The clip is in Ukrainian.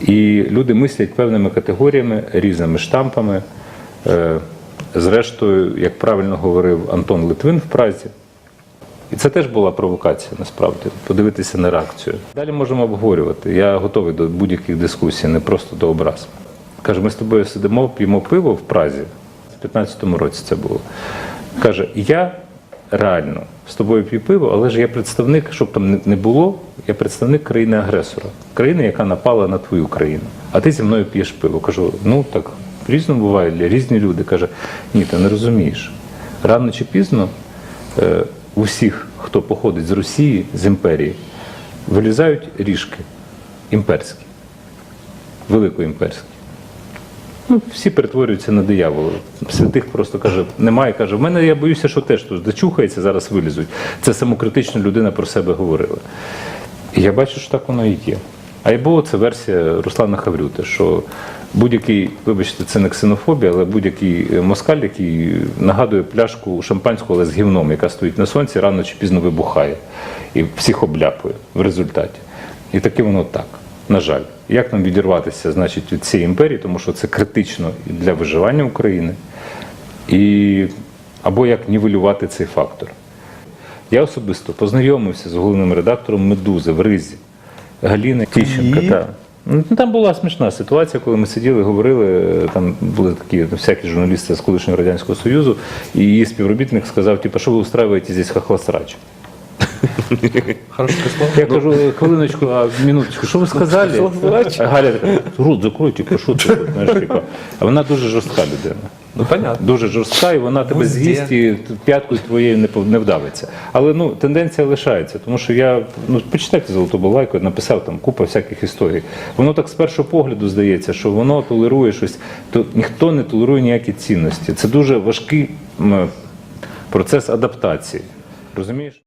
І люди мислять певними категоріями, різними штампами. Е, Зрештою, як правильно говорив Антон Литвин в Празі, і це теж була провокація, насправді, подивитися на реакцію. Далі можемо обговорювати. Я готовий до будь-яких дискусій, не просто до образ. Каже, ми з тобою сидимо, п'ємо пиво в Празі. В 15-му році це було. Каже, я реально з тобою п'ю пиво, але ж я представник, щоб там не- було, я представник країни-агресора, країни, яка напала на твою країну. А ти зі мною п'єш пиво. Кажу, ну так, різному буває, різні люди. Каже, ні, ти не розумієш. Рано чи пізно е, у всіх, хто походить з Росії, з імперії, вилізають ріжки імперські, великоімперські. Ну, всі перетворюються на диявола. Святих просто каже, немає. Каже, в мене я боюся, що теж тут зачухається, зараз вилізуть. Це самокритична людина про себе говорила. І я бачу, що так воно і є. А й це версія Руслана Хаврюти, що будь-який, вибачте, це не ксенофобія, але будь-який е, москаль, який нагадує пляшку шампанського, але з гівном, яка стоїть на сонці, рано чи пізно вибухає і всіх обляпує в результаті. І таке воно так. На жаль, як нам відірватися, значить, від цієї імперії, тому що це критично і для виживання України, і або як нівелювати цей фактор. Я особисто познайомився з головним редактором Медузи в Ризі Галіни Тіщенка. І? Та. Ну, Там була смішна ситуація, коли ми сиділи, говорили. е, Там були такі всякі журналісти з колишнього радянського союзу, і її співробітник сказав: типу, що ви устраиваєте здесь хохлосрач? Я кажу, хвилиночку, а минуточку, що ви сказали? Галя така, рот закройте, що ти? тут?» Знаєш, типу. А вона дуже жорстка людина. Ну, понятно. Дуже жорстка, і вона тебе з'їсть і п'яткою твоєю не, пов- не вдавиться. Але ну, тенденція лишається, тому що я, ну, почитайте золоту балайку, я написав там купа всяких історій. Воно так з першого погляду здається, що воно толерує щось, то ніхто не толерує ніякі цінності. Це дуже важкий м, процес адаптації. Розумієш?